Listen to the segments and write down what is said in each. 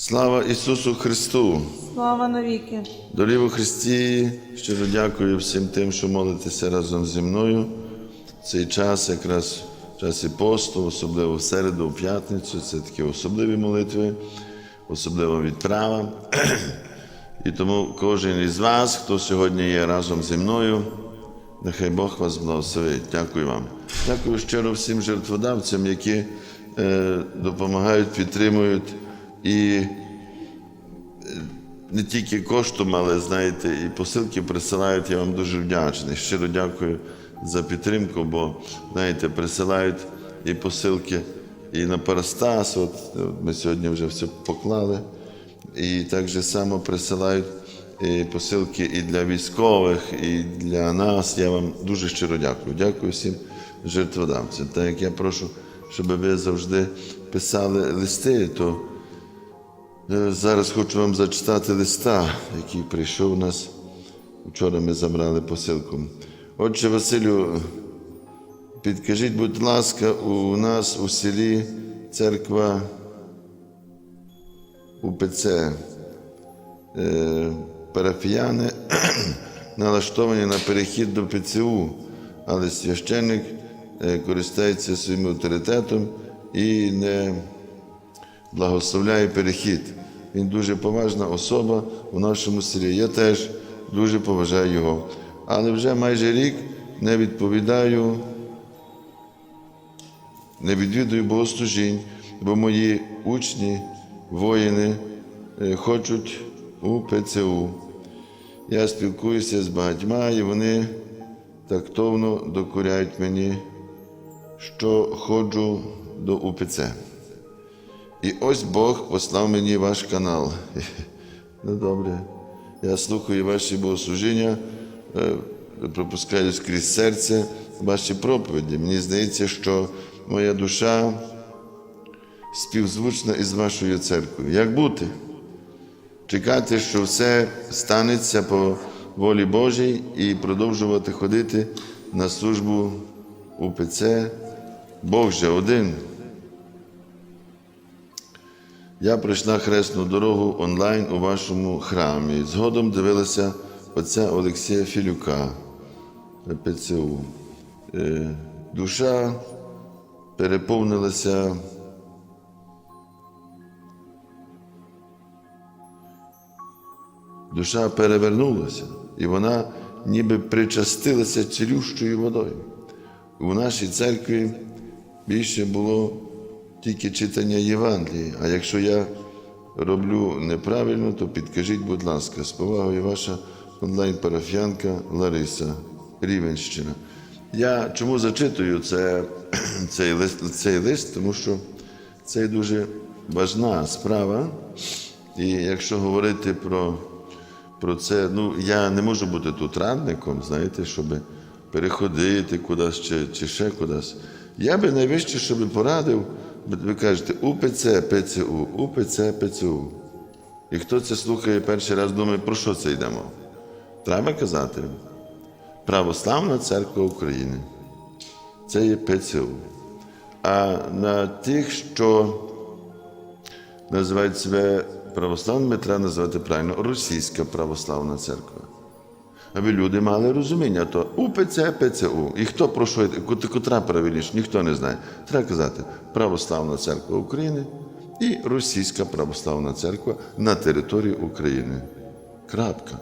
Слава Ісусу Христу! Слава навіки! Дорів Христі, щиро дякую всім тим, що молитеся разом зі мною. Цей час, якраз в часі посту, особливо в середу, в п'ятницю, це такі особливі молитви, особлива відправа. І тому кожен із вас, хто сьогодні є разом зі мною, нехай Бог вас благословить. Дякую вам. Дякую щиро всім жертводавцям, які е, допомагають, підтримують і не тільки коштом, але знаєте, і посилки присилають. Я вам дуже вдячний. Щиро дякую за підтримку, бо знаєте, присилають і посилки і на Парастас. От, от ми сьогодні вже все поклали. І так же само присилають і посилки і для військових, і для нас. Я вам дуже щиро дякую. Дякую всім жертводавцям. Так як я прошу, щоб ви завжди писали листи, то Е, Зараз хочу вам зачитати листа, який прийшов у нас. Вчора ми забрали посилку. Отче Василю, підкажіть, будь ласка, у нас у селі церква УПЦ. Е, Парафіяни налаштовані на перехід до ПЦУ, але священник е, користується своїм авторитетом і не благословляє перехід. Він дуже поважна особа у нашому селі. Я теж дуже поважаю його. Але вже майже рік не відповідаю, не відвідую богослужінь, бо мої учні, воїни е, хочуть у ПЦУ. Я спілкуюся з багатьма, і вони тактовно докоряють мені, що ходжу до УПЦ. І ось Бог послав мені ваш канал. Ну добре. Я слухаю ваші богослужіння, е, пропускаю скрізь серце ваші проповіді. Мені здається, що моя душа співзвучна із вашою церквою. Як бути? Чекати, що все станеться по волі Божій і продовжувати ходити на службу УПЦ. Бог же один. Я пройшла хресну дорогу онлайн у вашому храмі. Згодом дивилася отця Олексія Філюка ПЦУ. Е, Душа переповнилася душа перевернулася, і вона ніби причастилася цілющою водою. У нашій церкві більше було тільки читання Євангелії. А якщо я роблю неправильно, то підкажіть, будь ласка, з повагою ваша онлайн-парафіянка Лариса Рівенщина. Я чому зачитую це, цей, лист, цей лист, тому що це дуже важна справа. І якщо говорити про, про це, ну я не можу бути тут радником, знаєте, щоб переходити кудись чи, чи ще кудись. Я би найвище, щоб порадив, ви кажете, УПЦ, ПЦУ, УПЦ, ПЦУ. І хто це слухає перший раз, думає, про що це йдемо? Треба казати. Православна церква України. Це є ПЦУ. А на тих, що називають себе православними, треба називати правильно Російська православна церква. Аби люди мали розуміння, то УПЦ, ПЦУ. І хто про що котра правильніше, ніхто не знає. Треба казати Православна церква України і Російська православна церква на території України. Крапка.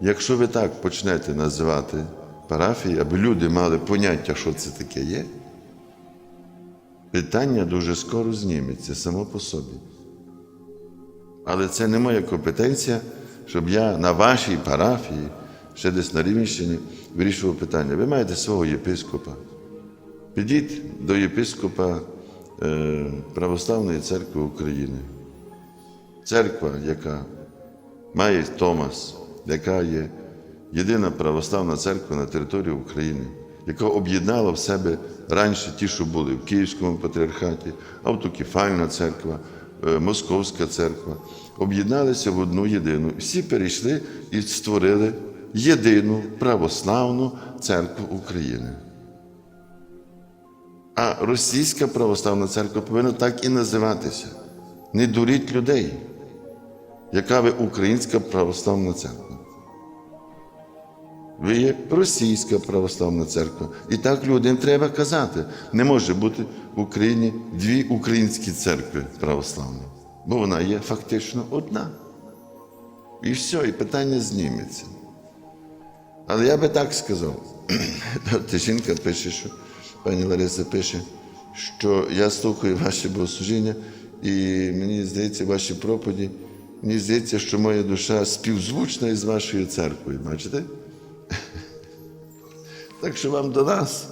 Якщо ви так почнете називати парафії, аби люди мали поняття, що це таке є, питання дуже скоро зніметься само по собі. Але це не моя компетенція, щоб я на вашій парафії, ще десь на Рівненщині, вирішував питання. Ви маєте свого єпископа. Підіть до єпископа е, Православної церкви України. Церква, яка має Томас, яка є єдина православна церква на території України, яка об'єднала в себе раніше ті, що були в Київському патріархаті, автокефальна церква, е, Московська церква, об'єдналися в одну єдину. Всі перейшли і створили єдину православну церкву України. А російська православна церква повинна так і називатися. Не дуріть людей. яка ви українська православна церква. Ви є російська православна церква. І так людям треба казати. Не може бути в Україні дві українські церкви православні, бо вона є фактично одна. І все, і питання зніметься. Але я би так сказав. Та жінка пише, що пані Лариса пише, що я слухаю ваші богослужіння, і мені здається, ваші проповіді, мені здається, що моя душа співзвучна із вашою церквою. Бачите? Так що вам до нас.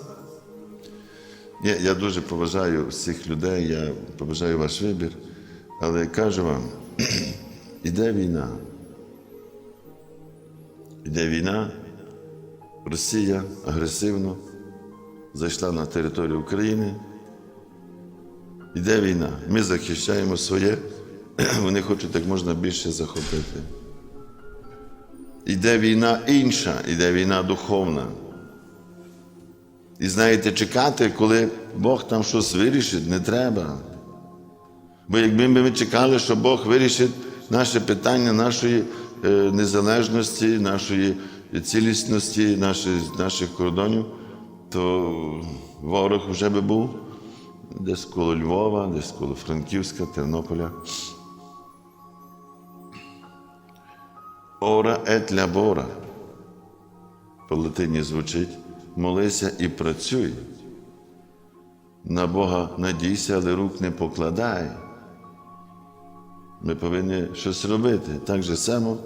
Я, я дуже поважаю всіх людей, я поважаю ваш вибір, але кажу вам, іде війна. Іде війна, Росія агресивно зайшла на територію України. Іде війна. Ми захищаємо своє, вони хочуть як можна більше захопити. Іде війна інша, іде війна духовна. І знаєте, чекати, коли Бог там щось вирішить, не треба. Бо якби ми чекали, що Бог вирішить наше питання нашої е, незалежності, нашої цілісності, наших, наших кордонів, то ворог вже би був десь коло Львова, десь коло Франківська, Тернополя. Ора ет лябора. По латині звучить молися і працюй. На Бога надійся, але рук не покладай. Ми повинні щось робити. Так же само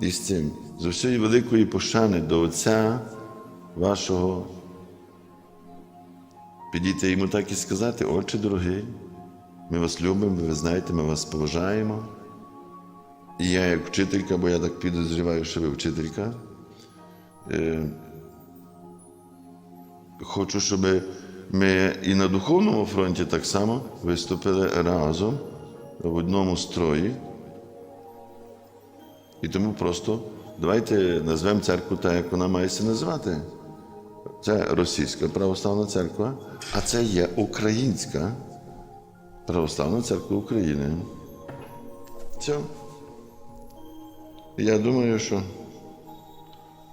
і з цим. З усієї великої пошани до Отця вашого. Підійти йому так і сказати, Отче дорогий, ми вас любимо, ви знаєте, ми вас поважаємо. І я, як вчителька, бо я так підозріваю, що ви вчителька, е, хочу, щоб ми і на духовному фронті так само виступили разом в одному строї. І тому просто давайте назвемо церкву так, як вона має себе назвати. Це російська православна церква, а це є українська православна церква України. Все. Я думаю, що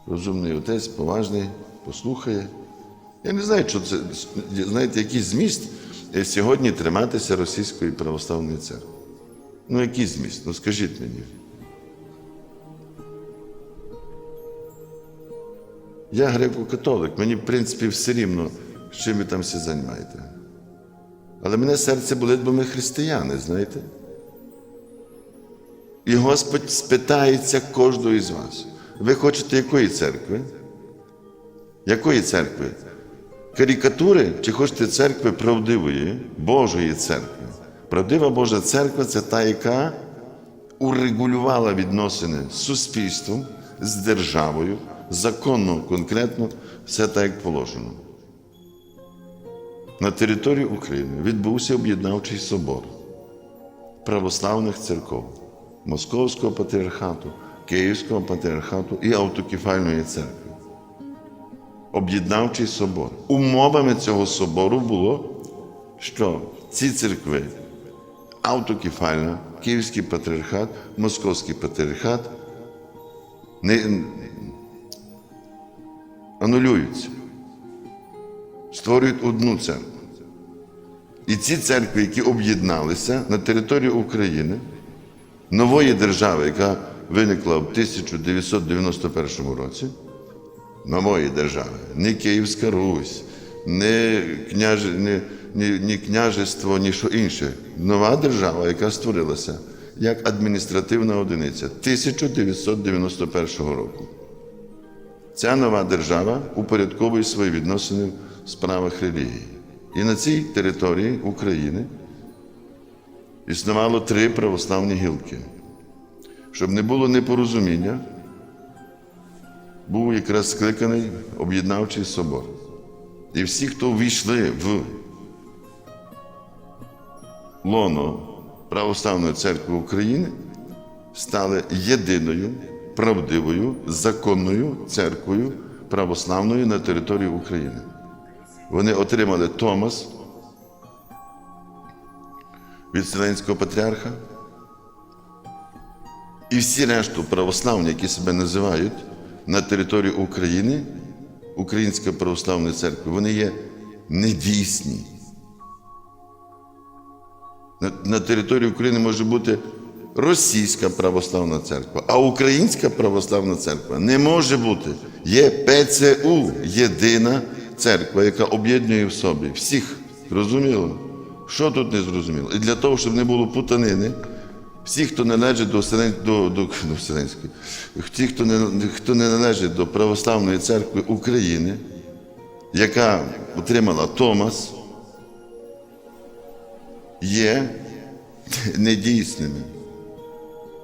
розумний отець, поважний, послухає. Я не знаю, що це, знаєте, який зміст е, сьогодні триматися Російської православної церкви. Ну, який зміст? Ну скажіть мені. Я греко-католик, мені, в принципі, все рівно, з чим ви там всі займаєте. Але мене серце болить, бо ми християни, знаєте. І Господь спитається кожного із вас. Ви хочете якої церкви? Якої церкви? Карикатури чи хочете церкви правдивої, Божої церкви? Правдива Божа церква це та, яка урегулювала відносини з суспільством, з державою, законно, конкретно, все так, як положено. На території України відбувся об'єднавчий собор православних церков, Московського патріархату, Київського патріархату і автокефальної церкви. Об'єднавчий собор. Умовами цього собору було, що ці церкви автокефальна, Київський патріархат, Московський патріархат анулюються, створюють одну церкву. І ці церкви, які об'єдналися на території України, нової держави, яка виникла в 1991 році, нової держави, не Київська Русь, не, княж, не, ні, ні княжество, ні що інше. Нова держава, яка створилася як адміністративна одиниця 1991 року. Ця нова держава упорядковує свої відносини в справах релігії. І на цій території України існувало три православні гілки. Щоб не було непорозуміння, був якраз скликаний об'єднавчий собор. І всі, хто ввійшли в лоно Православної церкви України, стали єдиною, правдивою, законною церквою православною на території України. Вони отримали Томас від Вселенського патріарха, І всі решту православні, які себе називають на території України, Українська православна церква, вони є недійсні. На, на території України може бути Російська православна церква, а Українська православна церква не може бути. Є ПЦУ, єдина церква, яка об'єднує в собі всіх. Зрозуміло? Що тут не зрозуміло? І для того, щоб не було путанини, всі, хто належить до, до, до, до Вселенської, хто не, хто не належить до Православної церкви України, яка отримала Томас, є недійсними.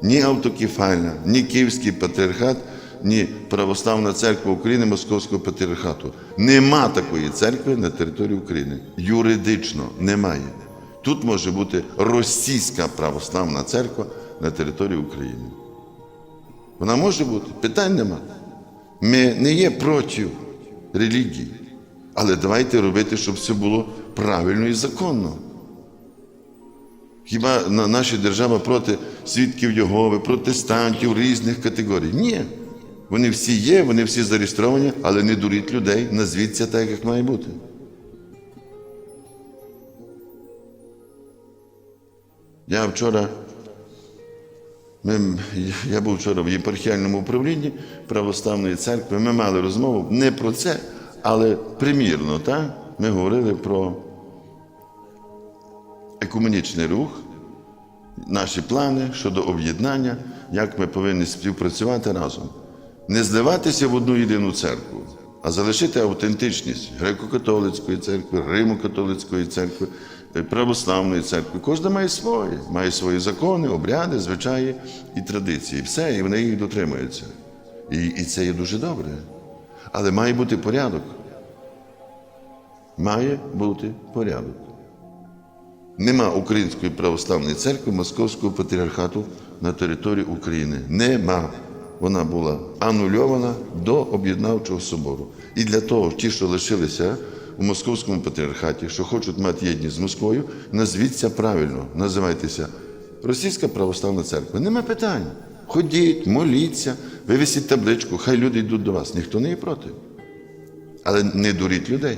Ні автокефальна, ні Київський патріархат, ні Православна церква України Московського патріархату. Нема такої церкви на території України. Юридично немає. Тут може бути Російська православна церква на території України. Вона може бути, питань нема. Ми не є проти релігії, але давайте робити, щоб все було правильно і законно. Хіба на- наша держава проти свідків Єгови, протестантів різних категорій? Ні. Вони всі є, вони всі зареєстровані, але не дуріть людей, назвіться так, як має бути. Я вчора, ми, я був вчора в єпархіальному управлінні Православної церкви. Ми мали розмову не про це, але примірно, так? Ми говорили про екуменічний рух, наші плани щодо об'єднання, як ми повинні співпрацювати разом. Не зливатися в одну єдину церкву, а залишити автентичність греко-католицької церкви, Римо-католицької церкви, православної церкви. Кожна має своє, має свої закони, обряди, звичаї і традиції. Все, і вони їх дотримуються. І, і це є дуже добре. Але має бути порядок. Має бути порядок. Нема Української православної церкви Московського патріархату на території України. Нема. Вона була анульована до об'єднавчого собору. І для того, ті, що лишилися у Московському патріархаті, що хочуть мати єдність з Москвою, назвіться правильно, називайтеся Російська православна церква. Нема питань. Ходіть, моліться, вивісіть табличку, хай люди йдуть до вас. Ніхто не є проти. Але не дуріть людей.